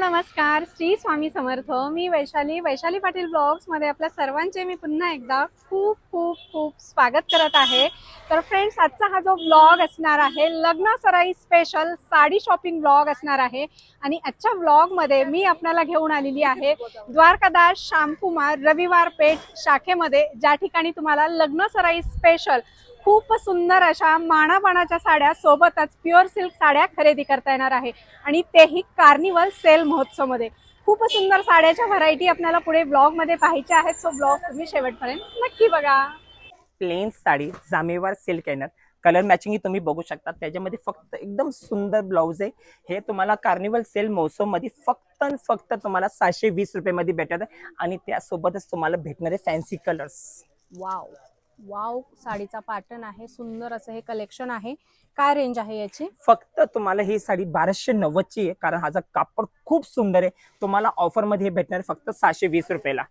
नमस्कार श्री स्वामी समर्थ. मी वैशाली वैशाली पाटील ब्लॉग्समध्ये आपल्या सर्वांचे मी पुन्हा एकदा खूप खूप खूप स्वागत करत आहे. तर फ्रेंड्स आजचा हा जो ब्लॉग असणार आहे लग्न सराई स्पेशल साडी शॉपिंग ब्लॉग असणार आहे. आणि आजच्या ब्लॉगमध्ये मी आपल्याला घेऊन आलेली आहे द्वारकादास श्यामकुमार रविवार पेठ शाखेमध्ये ज्या ठिकाणी तुम्हाला लग्न सराई स्पेशल खूप सुंदर अशा माणाबाणाच्या साड्या सोबतच प्युअर सिल्क साड्या खरेदी करता येणार आहे. आणि तेही कार्निवल सेल महोत्सवमध्ये. खूप सुंदर साड्याच्या व्हरायटी आपल्याला पुढे ब्लॉगमध्ये पाहायच्या आहेत. सो ब्लॉग तुम्ही शेवटपर्यंत नक्की बघा. प्लेन साडी जामेवार सिल्क येणार कलर मॅचिंग ही तुम्ही बघू शकता. त्याच्यामध्ये फक्त एकदम सुंदर ब्लाऊज आहे. हे तुम्हाला कार्निवल सेल महोत्सवमध्ये फक्त फक्त तुम्हाला सहाशे वीस रुपये मध्ये भेटत आहे. आणि त्यासोबतच तुम्हाला भेटणारे फॅन्सी कलर्स वाव वाव साडीचा पॅटर्न आहे सुंदर असं हे कलेक्शन आहे. काय रेंज आहे याची? फक्त तुम्हाला ही साडी बाराशे नव्वदची आहे कारण हा कापड खूप सुंदर आहे. तुम्हाला ऑफरमध्ये हे भेटणार फक्त सहाशे वीस रुपयाला.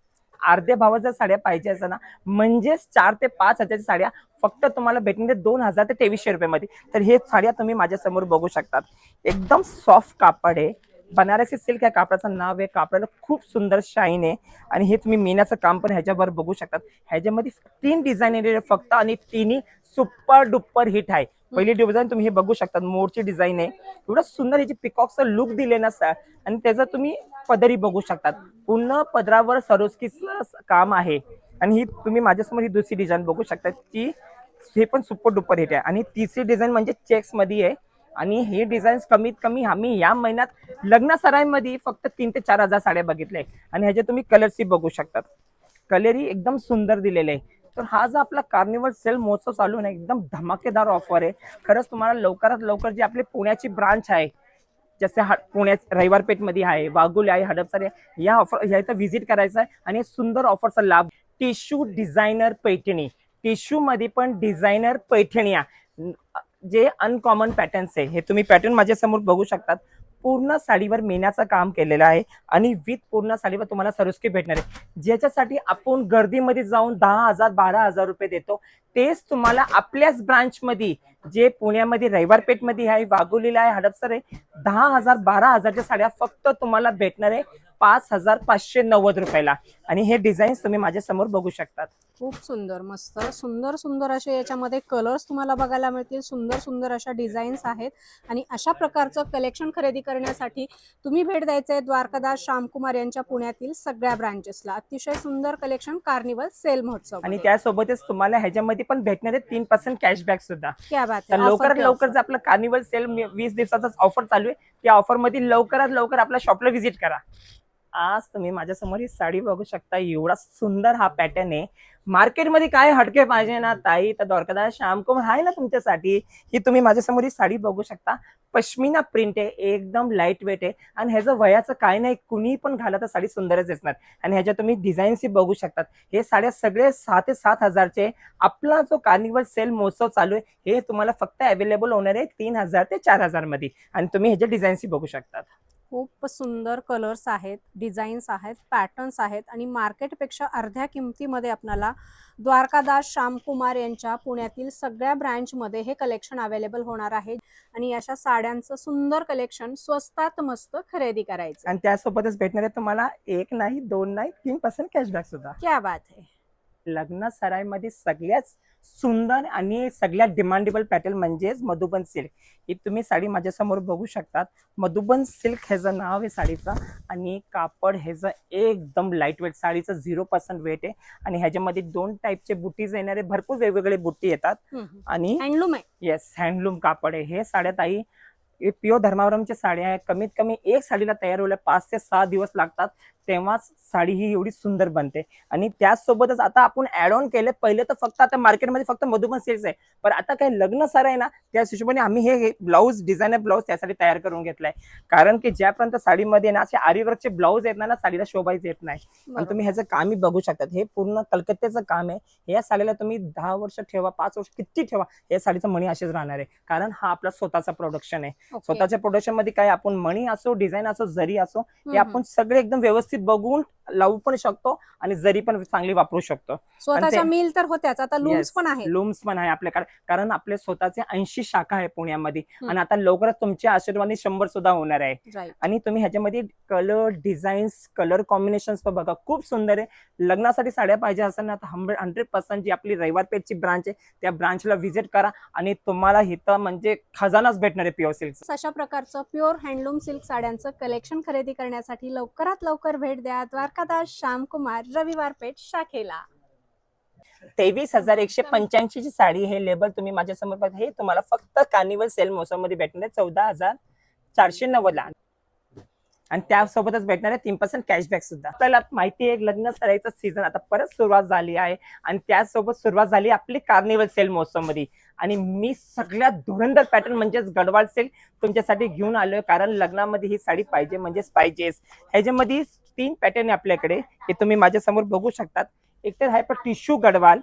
अर्ध्या भावात जर साड्या पाहिजे असं ना म्हणजेच चार ते पाच हजारच्या साड्या फक्त तुम्हाला भेटणार दोन हजार ते तेवीसशे रुपयामध्ये. तर हे साड्या तुम्ही माझ्यासमोर बघू शकतात. एकदम सॉफ्ट कापड आहे. बनारसी सिल्क या कापडाचं नाव आहे. कापडाला खूप सुंदर शाईन आहे. आणि हे तुम्ही मीनाचं काम पण ह्याच्यावर बघू शकतात. ह्याच्यामध्ये तीन डिझाईन आहे फक्त आणि तिन्ही सुपर डुप्पर हिट आहे. पहिली डिझाईन तुम्ही हे बघू शकता मोरची डिझाईन आहे. एवढं सुंदर ह्याची पिकॉकचं लुक दिले ना सर आणि त्याचं तुम्ही पदरी बघू शकतात. पूर्ण पदरावर सरोस्कीचं काम आहे. आणि ही तुम्ही माझ्यासमोर ही दुसरी डिझाईन बघू शकता ती हे पण सुपर डुपर हिट आहे. आणि तिसरी डिझाईन म्हणजे चेक्समध्ये आहे. आणि हे डिझाईन्स कमीत कमी आम्ही या महिन्यात लग्न सराईमध्ये फक्त तीन ते चार हजार साड्या बघितल्या आणि ह्याचे तुम्ही कलर्सही बघू शकतात. कलरही एकदम सुंदर दिलेले आहे. तर हा जो आपला कार्निवल सेल महोत्सव चालू आहे एकदम धमाकेदार ऑफर आहे. खरंच तुम्हाला लवकरात लवकर जी आपली पुण्याची ब्रांच आहे जसे हा पुण्यात रविवारपेठमध्ये आहे वाघुले आहे हडपसर आहे या ऑफर ह्या इथं व्हिजिट करायचं आहे. आणि सुंदर ऑफरचा लाभ टिश्यू डिझायनर पैठणी. टिश्यू मध्ये पण डिझायनर पैठणी जे अनकॉमन पॅटर्न्स आहे हे तुम्ही पॅटर्न माझ्यासमोर बघू शकतात. पूर्ण साडीवर मेण्याचं काम केलेलं आहे आणि विथ पूर्ण साडीवर तुम्हाला सरुस्की भेटणार आहे. ज्याच्यासाठी आपण गर्दीमध्ये जाऊन दहा हजार बारा हजार रुपये देतो तेच तुम्हाला आपल्याच ब्रांचमध्ये जे पुण्यामध्ये रविवार पेठमध्ये आहे वाघोलीला आहे हडपसर आहे दहा हजार बारा हजारच्या साड्या फक्त तुम्हाला भेटणार आहे पाच हजार पाचशे नव्वद रुपयाला. आणि हे डिझाईन्स तुम्ही माझ्यासमोर बघू शकतात. खूप सुंदर मस्त. सुंदर सुंदर असे याच्यामध्ये कलर्स तुम्हाला बघायला मिळतील. सुंदर सुंदर अशा डिझाईन्स आहेत. आणि अशा प्रकारचं कलेक्शन खरेदी करण्यासाठी तुम्ही भेट द्यायचं आहे द्वारकादास श्यामकुमार यांच्या पुण्यातील सगळ्या ब्रांचेसला अतिशय सुंदर कलेक्शन कार्निवल सेल महोत्सव आणि त्यासोबतच तुम्हाला ह्याच्यामध्ये पण भेटणार तीन पर्सेंट कॅशबॅक सुद्धा. क्या बात तर आहे लवकरात लवकर आपलं कार्निवल सेल वीस दिवसाचा ऑफर चालू आहे. त्या ऑफरमध्ये लवकरात लवकर आपल्या शॉपला व्हिजिट करा. आज तुम्ही माझ्यासमोर ही साडी बघू शकता. एवढा सुंदर हा पॅटर्न आहे. मार्केटमध्ये काय हटके पाहिजे ना ताई? तर द्वारकादास श्यामकुमार आहे ना तुमच्यासाठी. ही तुम्ही माझ्यासमोर ही साडी बघू शकता. पश्मिना प्रिंट आहे एकदम लाइट वेट आहे. आणि ह्याचं वयाचं काय नाही कुणी पण घाला तर साडी सुंदरच दिसणार. आणि ह्याच्या तुम्ही डिझाईन्सही बघू शकतात. हे साड्या सगळे सहा ते सात हजारचे आपला जो कार्निवल सेल महोत्सव चालू आहे हे तुम्हाला फक्त अवेलेबल होणार आहे तीन हजार ते चार हजारमध्ये. आणि तुम्ही ह्याच्या डिझाईन्सही बघू शकतात. खूप सुंदर कलर्स आहेत डिझाईन्स आहेत पॅटर्न्स आहेत आणि मार्केटपेक्षा अर्ध्या किमतीमध्ये आपल्याला द्वारकादास श्यामकुमार यांच्या पुण्यातील सगळ्या ब्रँचमध्ये हे कलेक्शन अवेलेबल होणार आहे आणि अशा साड्यांचं सुंदर कलेक्शन स्वस्तात मस्त खरेदी करायचं. आणि त्यासोबतच भेटणार आहे तुम्हाला एक नाही दोन नाही तीन पर्सेंट कॅशबॅक सुद्धा. क्या बात आहे लग्न सराईमध्ये सगळ्यात सुंदर आणि सगळ्यात डिमांडेबल पॅटर्न म्हणजेच मधुबन सिल्क ही तुम्ही साडी माझ्यासमोर बघू शकतात. मधुबन सिल्क ह्याचं नाव आहे साडीचं आणि कापड ह्याचं एकदम लाइट वेट साडीचं झिरो पर्सेंट वेट आहे. आणि ह्याच्यामध्ये दोन टाईपचे बुटीज येणारे भरपूर वेगवेगळे बुट्टी येतात. आणि हँडलूम आहे. येस हँडलूम कापड आहे. हे साड्या ताई हे प्युअर धर्मावरमच्या साड्या आहेत. कमीत कमी एक साडीला तयार व्हायला पाच ते सहा दिवस लागतात. तेव्हाच साडी ही एवढी सुंदर बनते. आणि त्याचसोबतच आता आपण ऍड ऑन केले पहिले तर फक्त आता मार्केटमध्ये फक्त मधुबन सिल्क आहे. पण आता काय लग्न सर आहे ना त्या हिशोबाने आम्ही हे ब्लाऊज डिझायनर ब्लाऊज त्यासाठी तयार करून घेतलाय. कारण की ज्यापर्यंत साडीमध्ये ना असे आरीवर्कचे ब्लाऊज येत नाही ना साडीला शोभायचे येत नाही. आणि. तुम्ही ह्याचं कामही बघू शकतात. हे पूर्ण कलकत्त्याचं काम आहे. या साडीला तुम्ही दहा वर्ष ठेवा पाच वर्ष किती ठेवा या साडीचं मणी असेच राहणार आहे. कारण हा आपला स्वतःचा प्रोडक्शन आहे. स्वतःच्या प्रोडक्शनमध्ये काय आपण मणी असो डिझाईन असो जरी असो हे आपण सगळे एकदम व्यवस्थित બગુંડ लावू पण शकतो आणि जरी पण चांगली वापरू शकतो. स्वतःच्या मिल तर होत्याच. आता लूम्स पण आहे लूम्स पण आहे आपल्याकडे कारण आपले स्वतःचे ऐंशी शाखा आहे पुण्यामध्ये. आणि आता लवकरच तुमच्या आशीर्वादाने शंभर सुद्धा होणार आहे. आणि तुम्ही ह्याच्यामध्ये कलर डिझाईन्स कलर कॉम्बिनेशन्स पण बघा. खूप सुंदर आहे. लग्नासाठी साड्या पाहिजे असेल ना तर हंड्रेड हंड्रेड पर्सेंट जी आपली रविवार पेठची ब्रांच आहे त्या ब्रांचला व्हिजिट करा. आणि तुम्हाला इथं म्हणजे खजानाच भेटणार आहे प्युअर सिल्क अशा प्रकारचं प्युअर हँडलूम सिल्क साड्यांचं कलेक्शन खरेदी करण्यासाठी लवकरात लवकर भेट द्या. द्वारकादास श्यामकुमार रविवार पेठ शाखेला. तेवीस हजार एकशे पंच्याऐंशी ची साडी हे लेबल तुम्ही माझ्यासमोर हे तुम्हाला फक्त कार्निवल सेल मोसममध्ये भेटणार चौदा हजार चारशे नव्वद ला. आणि त्यासोबतच भेटणार आहे तीन पर्सेंट कॅशबॅक सुद्धा. आपल्याला माहिती आहे लग्न सरायचा सीझन आता परत सुरुवात झाली आहे. आणि त्यासोबत सुरुवात झाली आपली कार्निवल सेल महोत्सवमध्ये आणि मी सगळ्यात धुरंधर पॅटर्न म्हणजेच गडवाल सेल तुमच्यासाठी घेऊन आलोय. कारण लग्नामध्ये ही साडी पाहिजे म्हणजेच पाहिजेच. ह्याच्यामध्ये तीन पॅटर्न आहे आपल्याकडे. हे तुम्ही माझ्यासमोर बघू शकतात. एक तर आहे पण टिश्यू गडवाल.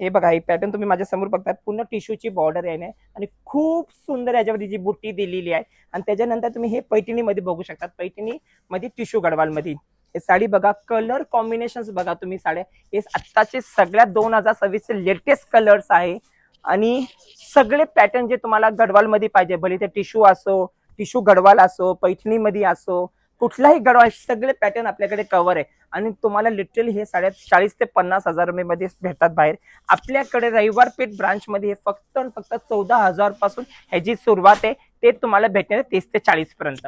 हे बघा ही पॅटर्न तुम्ही माझ्यासमोर बघतात पूर्ण टिश्यूची बॉर्डर आहे ना? आणि खूप सुंदर याच्यामध्ये जी बुट्टी दिलेली आहे. आणि त्याच्यानंतर तुम्ही हे पैठणीमध्ये बघू शकतात. पैठणी मध्ये टिश्यू गडवालमध्ये. हे साडी बघा कलर कॉम्बिनेशन बघा तुम्ही साड्या. हे आत्ताचे सगळ्यात दोन हजार सव्वीसचे लेटेस्ट कलर्स आहे. आणि सगळे पॅटर्न जे तुम्हाला गडवालमध्ये पाहिजे भले ते टिश्यू असो टिश्यू गडवाल असो पैठणीमध्ये असो कुठलाही गडवाल सगळे पॅटर्न आपल्याकडे कव्हर आहे. आणि तुम्हाला लिटरली हे साड्या चाळीस ते पन्नास हजारमध्ये भेटतात बाहेर. आपल्याकडे रविवार पेठ ब्रांच मध्ये हे फक्त आणि फक्त चौदा हजारपासून ह्याची सुरुवात आहे. ते तुम्हाला भेटणार तीस ते चाळीस पर्यंत.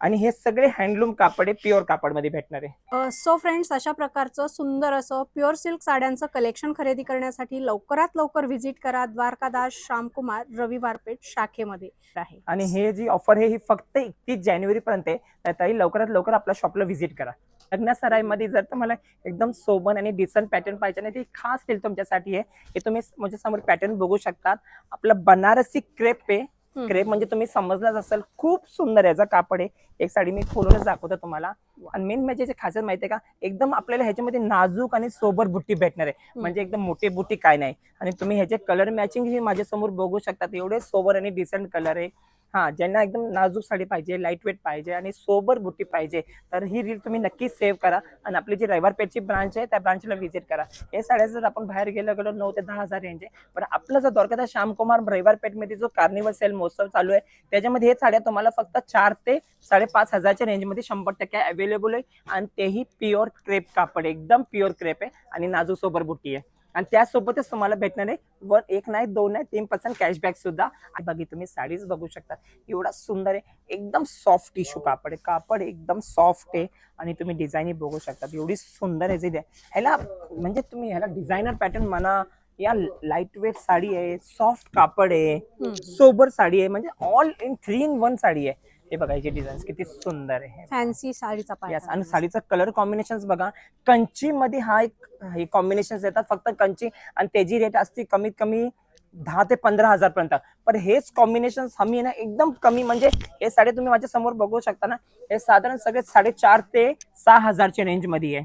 आणि हे सगळे हँडलूम कापड आहे प्युअर कापडमध्ये भेटणार आहे. सो फ्रेंड्स अशा प्रकारचं सुंदर असं प्युअर सिल्क साड्यांचं कलेक्शन खरेदी करण्यासाठी लवकरात लवकर व्हिजिट करा द्वारकादास श्यामकुमार रविवार पेठ शाखेमध्ये आहे. आणि हे जी ऑफर आहे ही फक्त एकतीस जानेवारी पर्यंत आहे लवकरात लवकर आपल्या शॉपला व्हिजिट करा. लग्न सराईमध्ये जर तुम्हाला एकदम सोबन आणि डिसेंट पॅटर्न पाहिजे ना ती खास केली तुमच्यासाठी आहे. हे तुम्ही माझ्यासमोर पॅटर्न बघू शकतात. आपलं बनारसी क्रेप आहे. क्रेप म्हणजे तुम्ही समजलाच असेल खूप सुंदर याचा कापड आहे. एक साडी मी खोलूनच दाखवतो तुम्हाला. आणि मेन म्हणजे खासियत माहितीये का एकदम आपल्याला ह्याच्यामध्ये नाजूक आणि सोबर बुट्टी भेटणार आहे. म्हणजे एकदम मोठी बुट्टी काय नाही. आणि तुम्ही ह्याचे कलर मॅचिंग ही माझ्यासमोर बघू शकतात. एवढे सोबर आणि डिसेंट कलर आहे. हां ज्यांना एकदम नाजूक साडी पाहिजे लाइट वेट पाहिजे आणि सोबर बुट्टी पाहिजे तर ही रील तुम्ही नक्कीच सेव्ह करा आणि आपली जी रविवार पेठची ब्रांच आहे त्या ब्रांचला व्हिजिट करा. हे साड्या जर आपण बाहेर गेलो गेलो नऊ ते दहा हजार रेंज आहे पण आपलं जर द्वारकाचा श्यामकुमार रविवार पेठमध्ये जो कार्निवल सेल महोत्सव चालू आहे त्याच्यामध्ये हे साड्या तुम्हाला फक्त चार ते साडेपाच हजारच्या रेंजमध्ये शंभर टक्के अवेलेबल आहे आणि तेही प्युअर क्रेप कापड आहे एकदम प्युअर क्रेप आहे आणि नाजूक सोबर बुट्टी आहे. आणि त्यासोबतच तुम्हाला भेटणार आहे. वर एक नाही दोन नाही तीन पर्सेंट कॅशबॅक सुद्धा. आणि बघी तुम्ही साडीज बघू शकता. एवढा सुंदर आहे. एकदम सॉफ्ट टिश्यू कापड आहे. कापड एकदम सॉफ्ट आहे. आणि तुम्ही डिझाईन बघू शकता. एवढी सुंदर आहे. जे ह्याला म्हणजे तुम्ही ह्याला डिझायनर पॅटर्न म्हणा या लाइट वेट साडी आहे सॉफ्ट कापड आहे. सोबर साडी आहे. म्हणजे all in three in one sari आहे. हे बघा याची डिझाईन किती सुंदर आहे. फॅन्सी साडीचा Yes, पाय आणि साडीचा कलर कॉम्बिनेशन बघा कंची मध्ये हा एक हे कॉम्बिनेशन येतात फक्त कंची आणि त्याची रेट असते कमीत कमी दहा ते पंधरा हजार पर्यंत पण हेच कॉम्बिनेशन आम्ही ना एकदम कमी. म्हणजे हे साडे तुम्ही माझ्यासमोर बघू शकता ना हे साधारण सगळे साडेचार ते सहा हजारच्या रेंजमध्ये आहे.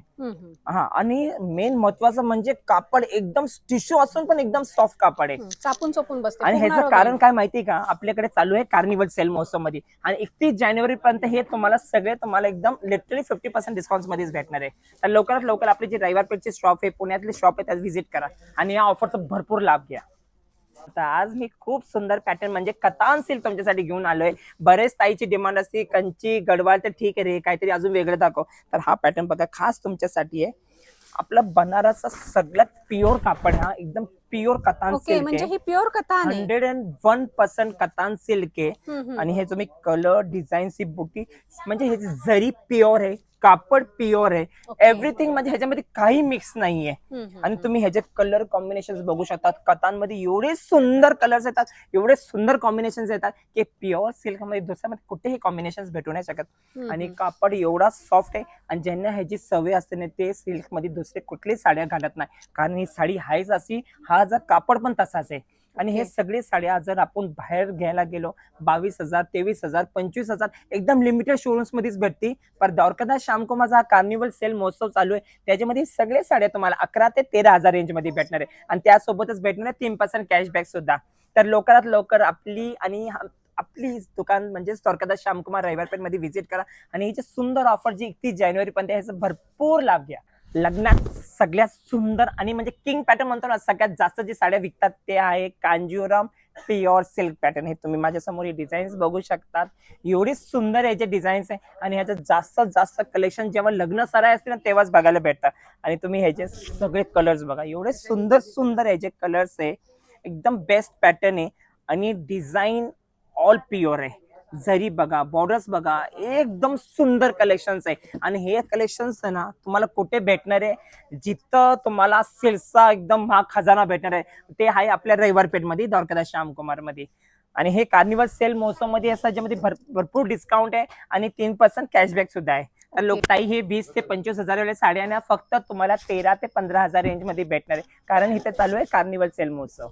हा आणि मेन महत्वाचं म्हणजे कापड एकदम टिश्यू असून पण एकदम सॉफ्ट कापड आहे. चापून चोपून बसते. आणि ह्याचं. कारण काय माहितीये का? आपल्याकडे चालू आहे कार्निवल सेल महोत्सवमध्ये आणि एकतीस जानेवारी पर्यंत हे तुम्हाला सगळे तुम्हाला एकदम लिटरली फिफ्टी पर्सेंट डिस्काउंट मध्येच भेटणार आहे. तर लवकरात लवकर आपली जी रविवार पेठची शॉप आहे पुण्यातली शॉप आहे त्यात व्हिजिट करा. आणि या ऑफरचा भरपूर लाभ घ्या. आज मी खूप सुंदर पॅटर्न म्हणजे कतान सिल्क तुमच्यासाठी घेऊन आलोय. बरेच ताईची डिमांड असते कंची गडवाल तर ठीक आहे रे काहीतरी अजून वेगळं दाखव. तर हा पॅटर्न बघा खास तुमच्यासाठी आहे. आपला बनारसचा सगळ्यात प्युअर कापड हा एकदम प्युअर कतान ओके सिल्क म्हणजे आहे. ही प्युअर कथा आहे. Hundred and one percent katan silk आहे. हम्म, हम्म. आणि हे तुम्ही कलर डिझाईन सी बुटी म्हणजे हे जरी प्युअर आहे कापड प्युअर आहे. एव्हरीथिंग म्हणजे ह्याच्यामध्ये काही मिक्स नाहीये. हम्म, हम्म, आणि तुम्ही ह्याचे कलर कॉम्बिनेशन बघू शकतात कथांमध्ये एवढे सुंदर कलर्स येतात एवढे सुंदर कॉम्बिनेशन येतात की प्युअर सिल्कमध्ये दुसऱ्यामध्ये कुठेही कॉम्बिनेशन भेटू नाही शकत. हम्म, आणि हम्म. कापड एवढा सॉफ्ट आहे आणि ज्यांना ह्याची सवय असते ना ते सिल्कमध्ये दुसरे कुठलीच साड्या घालत नाही. कारण ही साडी हायच अशी हा जर कापड पण तसाच आहे. आणि हे. सगळे साड्या जर आपण बाहेर घ्यायला गेलो बावीस हजार तेवीस हजार पंचवीस हजार एकदम लिमिटेड शोरूम्स मध्येच भेटते. पण द्वारकादास श्यामकुमारचा हा कार्निवल सेल महोत्सव चालू आहे. त्याच्यामध्ये सगळे साड्या तुम्हाला अकरा ते तेरा हजार रेंजमध्ये भेटणार आहे. आणि त्यासोबतच भेटणार आहे तीन पर्सेंट कॅशबॅक सुद्धा. तर लवकरात लवकर आपली आणि आपली दुकान म्हणजे द्वारकादास श्यामकुमार रविवारपेठमध्ये व्हिजिट करा. आणि ही जी सुंदर ऑफर जी एकतीस जानेवारी पर्यंत ह्याचा भरपूर लाभ घ्या. लग्नात सगळ्यात सुंदर आणि म्हणजे किंग पॅटर्न म्हणतो ना सगळ्यात जास्त जे साड्या विकतात ते आहे कांजीवरम प्युअर सिल्क पॅटर्न हे तुम्ही माझ्यासमोर हे डिझाईन्स बघू शकतात. एवढी सुंदर याचे डिझाईन्स आहे आणि ह्याचं जास्तीत जास्त कलेक्शन जेव्हा लग्न सराय असते ना तेव्हाच बघायला भेटतात आणि तुम्ही ह्याचे सगळे कलर्स बघा एवढे सुंदर सुंदर याचे कलर्स आहे एकदम बेस्ट पॅटर्न आहे आणि डिझाईन ऑल प्युअर आहे. जरी बघा बॉर्डर्स बघा एकदम सुंदर कलेक्शन्स आहे. आणि हे कलेक्शन्स आहे ना तुम्हाला कुठे भेटणार आहे? जिथं तुम्हाला सिल्कचा एकदम महाग खजाना भेटणार आहे. ते आहे आपल्या रविवार पेठमध्ये द्वारकादास श्यामकुमारमध्ये आणि हे कार्निवल सेल महोत्सवमध्ये असं ज्यामध्ये भर- भरपूर डिस्काउंट आहे आणि तीन पर्सेंट कॅशबॅक सुद्धा आहे. तर लोक ताई हे वीस ते पंचवीस हजार वाले साड्या ना फक्त तुम्हाला तेरा ते पंधरा हजार रेंजमध्ये भेटणार आहे. कारण इथे चालू आहे कार्निवल सेल महोत्सव.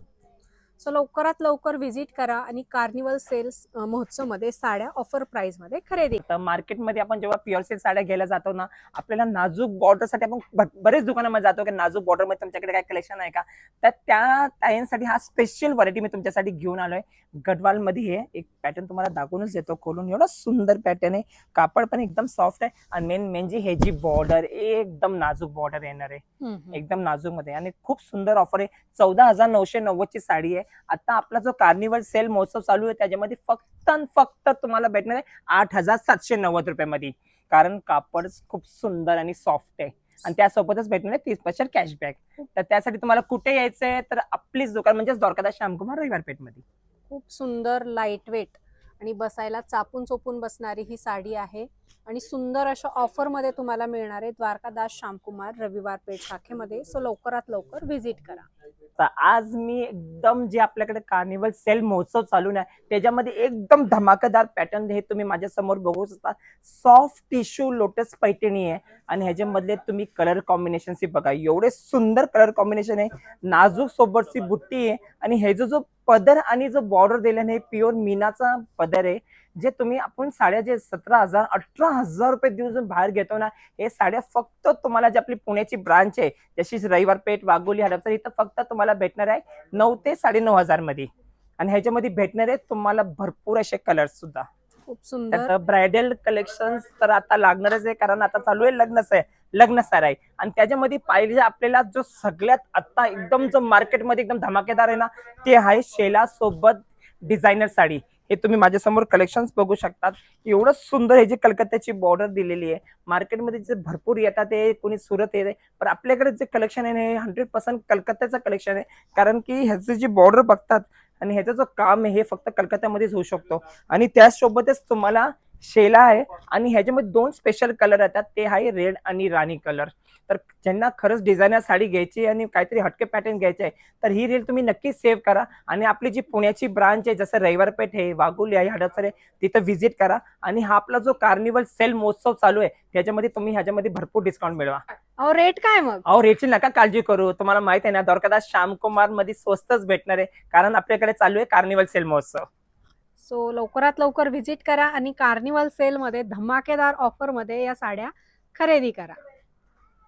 सो लवकरात लवकर व्हिजिट करा आणि कार्निवल सेल्स महोत्सवमध्ये साड्या ऑफर प्राइसमध्ये खरेदी मार्केटमध्ये आपण जेव्हा प्युअर सिल्क साड्या घ्यायला जातो ना आपल्याला नाजूक border साठी आपण बरेच दुकानामध्ये जातो की नाजूक border मध्ये तुमच्याकडे काय कलेक्शन आहे का? तर त्या ताईंसाठी हा स्पेशल व्हरायटी मी तुमच्यासाठी घेऊन आलोय. गडवाल मध्ये हे एक पॅटर्न तुम्हाला दाखवूनच देतो. खोलून एवढा सुंदर पॅटर्न आहे. कापड पण एकदम सॉफ्ट आहे आणि मेन म्हणजे हे जी बॉर्डर एकदम नाजूक बॉर्डर येणार आहे. एकदम नाजूकमध्ये आणि खूप सुंदर ऑफर आहे. चौदा हजार नऊशे नव्वद ची साडी आहे. आता आपला जो कार्निवल सेल महोत्सव चालू आहे त्याच्यामध्ये फक्त आणि फक्त तुम्हाला भेटणार आहे आठ हजार सातशे नव्वद रुपयामध्ये. कारण कापड खूप सुंदर आणि सॉफ्ट आहे. आणि त्यासोबतच भेटणार आहे तीस पर्सेंट कॅशबॅक तर त्यासाठी तुम्हाला कुठे यायचंय तर आपलीच दुकान म्हणजे द्वारकादास श्यामकुमार रविवार पेठमध्ये. खूप सुंदर लाइट वेट आणि बसायला चापून चोपून बसणारी ही साडी आहे. आणि सुंदर अशा ऑफरमध्ये तुम्हाला मिळणार आहे द्वारकादास श्यामकुमार रविवार पेठ शाखेमध्ये. सो लवकरात लवकर व्हिजिट करा. तर आज मी एकदम जे आपल्याकडे कार्निवल सेल महोत्सव चालू आहे त्याच्यामध्ये एकदम धमाकेदार पॅटर्न हे तुम्ही माझ्यासमोर बघू शकता. सॉफ्ट टिश्यू लोटस पैठणी आहे आणि ह्याच्यामधले तुम्ही कलर कॉम्बिनेशन बघा. एवढे सुंदर कलर कॉम्बिनेशन आहे. नाजूक सोबतची बुट्टी आहे आणि हे जो जो पदर आणि जो बॉर्डर दिल्याने प्युअर मीनाचा पदर आहे. जे तुम्ही आपण साड्या जे सतरा हजार अठरा हजार रुपये देऊन बाहेर घेतो ना हे साड्या फक्त तुम्हाला जी आपली पुण्याची ब्रांच आहे जशी रविवार पेठ वाघोली हडपसर इथं फक्त तुम्हाला भेटणार आहे नऊ ते साडेनऊ हजारमध्ये. आणि ह्याच्यामध्ये भेटणार आहे तुम्हाला भरपूर असे कलर्स सुद्धा. खूप सुंदर. ब्रायडल कलेक्शन तर आता लागणारच आहे कारण आता चालू आहे लग्न आहे लग्न आहे आणि त्याच्यामध्ये पाहिजे आपल्याला जो सगळ्यात आता एकदम जो मार्केटमध्ये एकदम धमाकेदार आहे ना ते आहे शेला सोबत डिझायनर साडी. हे तुम्ही माझ्यासमोर कलेक्शन्स बघू शकतात. एवढं सुंदर हे जे कलकत्त्याची बॉर्डर दिलेली आहे. मार्केटमध्ये जे भरपूर येतात ते कोणी सुरत येते. पण आपल्याकडे जे कलेक्शन आहे हे हंड्रेड पर्सेंट कलकत्त्याचं कलेक्शन आहे. कारण की ह्याचं जे बॉर्डर बघतात आणि ह्याचं जो काम आहे हे फक्त कलकत्त्यामध्येच होऊ शकतो. आणि त्यासोबतच तुम्हाला शेला आहे आणि ह्याच्यामध्ये दोन स्पेशल कलर येतात ते आहे रेड आणि राणी कलर तर ज्यांना खरंच डिझायनर साडी घ्यायची आणि काहीतरी हटके पॅटर्न घ्यायचे आहे तर ही रील तुम्ही नक्कीच सेव्ह करा. आणि आपली जी पुण्याची ब्रांच आहे जसं रविवारपेठ आहे वाघोली आहे हडपसर आहे तिथं व्हिजिट करा. आणि हा आपला जो कार्निवल सेल महोत्सव चालू आहे त्याच्यामध्ये तुम्ही ह्याच्यामध्ये भरपूर डिस्काउंट मिळवा. अहो रेट काय मग? अहो रेटची नका काळजी करू. तुम्हाला माहीत आहे ना द्वारकादास श्यामकुमारमध्ये स्वस्तच भेटणार आहे. कारण आपल्याकडे चालू आहे कार्निवल सेल महोत्सव. सो लवकरात लवकर व्हिजिट करा आणि कार्निवल सेलमध्ये धमाकेदार ऑफरमध्ये या साड्या खरेदी करा.